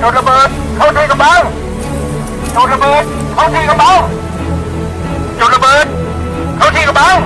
จุดระเบิดเข้าที่กำบังจุดระเบิดเข้าที่กำบังจุดระเบิดเข้าที่กำบัง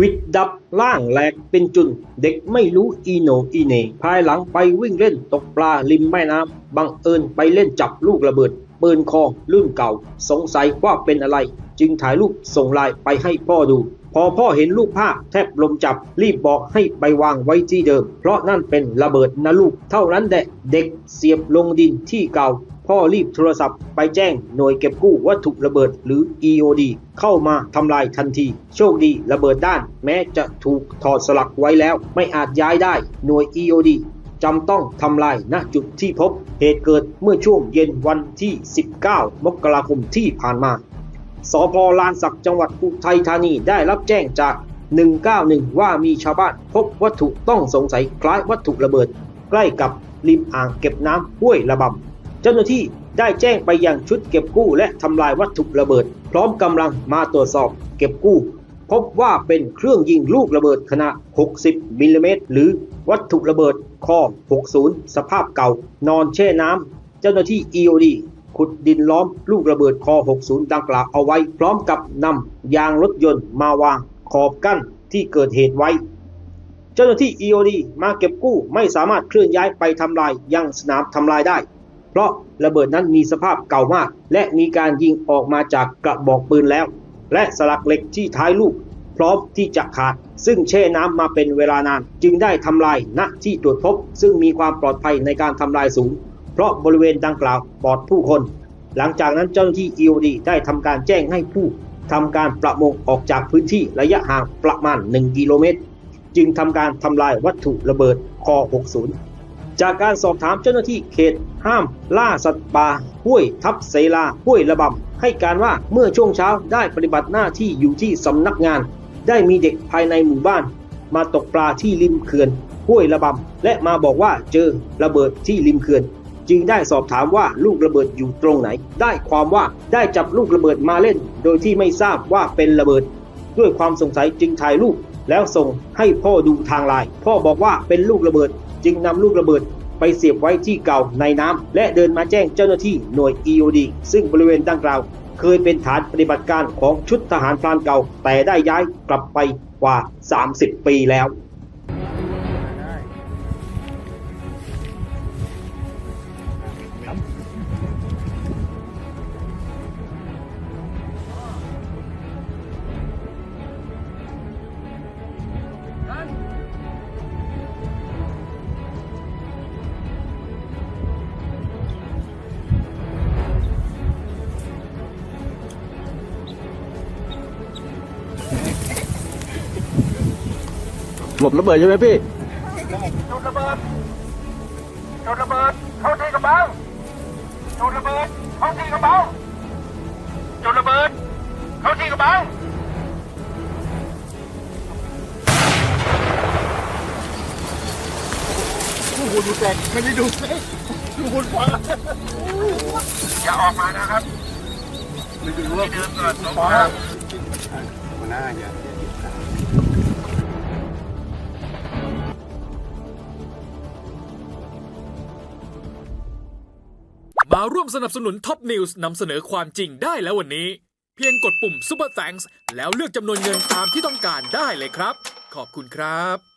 วิดดับล่างแหลกเป็นจุน เด็กไม่รู้อีโนอีเหนภายหลังไปวิ่งเล่นตกปลาริมแม่น้ำบังเอิญไปเล่นจับลูกระเบิดปืนคอรุ่นเก่า สงสัยว่าเป็นอะไร จึงถ่ายรูปส่งไลน์ไปให้พ่อดู พอพ่อเห็นรูปภาพแทบลมจับ รีบบอกให้ไปวางไว้ที่เดิม เพราะนั่นเป็นระเบิดนะลูก เท่านั้นแหละเด็กเสียบลงดินที่เก่า พ่อรีบโทรศัพท์ไปแจ้งหน่วยเก็บกู้วัตถุระเบิดหรือ EOD เข้ามาทำลายทันที โชคดีระเบิดด้าน แม้จะถูกถอดสลักไว้แล้ว ไม่อาจย้ายได้หน่วย EOD จำต้องทำลายณจุดที่พบ เหตุเกิดเมื่อช่วงเย็นวันที่ 19 มกราคมที่ผ่านมา สพลานสักจังหวัดอุทัยธานีได้รับแจ้งจาก 191 ว่ามีชาวบ้านพบวัตถุต้องสงสัยคล้ายวัตถุระเบิด ใกล้กับริมอ่างเก็บน้ำห้วยระบำ เจ้าหน้าที่ได้แจ้งไปยังชุดเก็บกู้และทำลายวัตถุระเบิด พร้อมกำลังมาตรวจสอบเก็บกู้ พบว่าเป็นเครื่องยิงลูกระเบิดขนาด 60 มิลลิเมตรหรือวัตถุระเบิดคอ60 สภาพเก่า นอนแช่น้ำ เจ้าหน้าที่ EOD ขุดดินล้อมลูกระเบิดคอ60 ดังกล่าวเอาไว้ พร้อมกับนำยางรถยนต์มาวางขอบกั้นที่เกิดเหตุไว้ เจ้าหน้าที่ EOD มาเก็บกู้ไม่สามารถเคลื่อนย้ายไปทำลายยังสนามทำลายได้ เพราะระเบิดนั้นมีสภาพเก่ามาก และมีการยิงออกมาจากกระบอกปืนแล้ว และสลักเหล็กที่ท้ายลูก พร้อมที่จะขาด ซึ่งแช่น้ำมาเป็นเวลานาน จึงได้ทำลายณที่ตรวจพบ ซึ่งมีความปลอดภัยในการทำลายสูง เพราะบริเวณดังกล่าวปลอดผู้คน หลังจากนั้นเจ้าหน้าที่ EOD ได้ทำการแจ้งให้ผู้ทำการประมงออกจากพื้นที่ระยะห่างประมาณ 1 กิโลเมตร จึงทำการทำลายวัตถุระเบิดคอ60 จากการสอบถามเจ้าหน้าที่เขตห้ามล่าสัตว์ป่าห้วยทับเสลาห้วยระบำให้การว่าเมื่อช่วงเช้าได้ปฏิบัติหน้าที่อยู่ที่สำนักงาน ได้มีเด็กภายในหมู่บ้าน มาตกปลาที่ริมเขื่อนห้วยระบำและมาบอกว่าเจอระเบิดที่ริมเขื่อนจึงได้สอบถามว่าลูกระเบิดอยู่ตรงไหน ได้ความว่าได้จับลูกระเบิดมาเล่น โดยที่ไม่ทราบว่าเป็นระเบิด ด้วยความสงสัยจึงถ่ายรูป แล้วส่งให้พ่อดูทางไลน์พ่อบอกว่าเป็นลูกระเบิด จึงนำลูกระเบิดไปเสียบไว้ที่เก่าในน้ำ และเดินมาแจ้งเจ้าหน้าที่หน่วย EOD ซึ่งบริเวณดังกล่าว เคยเป็นฐานปฏิบัติการของชุดทหารพรานเก่า แต่ได้ย้ายกลับไปกว่า 30 ปีแล้ว หลบระเบิดใช่ไหมพี่จุดระเบิดจุดระเบิดเข้าที่กระบังจุดระเบิดเข้าที่กระบังจุดระเบิดเข้าที่กระบังลูกบอลดูแตกไม่ได้ดูลูกบอลฟ้าอย่าออกมานะครับไม่ดูว่าที่เดิมก่อนสองฟ้าครั้งหัวหน้าอย่า มาร่วมสนับสนุนท็อปนิวส์นำเสนอความจริงได้แล้ววันนี้ เพียงกดปุ่ม Super Thanks แล้วเลือกจำนวนเงินตามที่ต้องการได้เลยครับ ขอบคุณครับ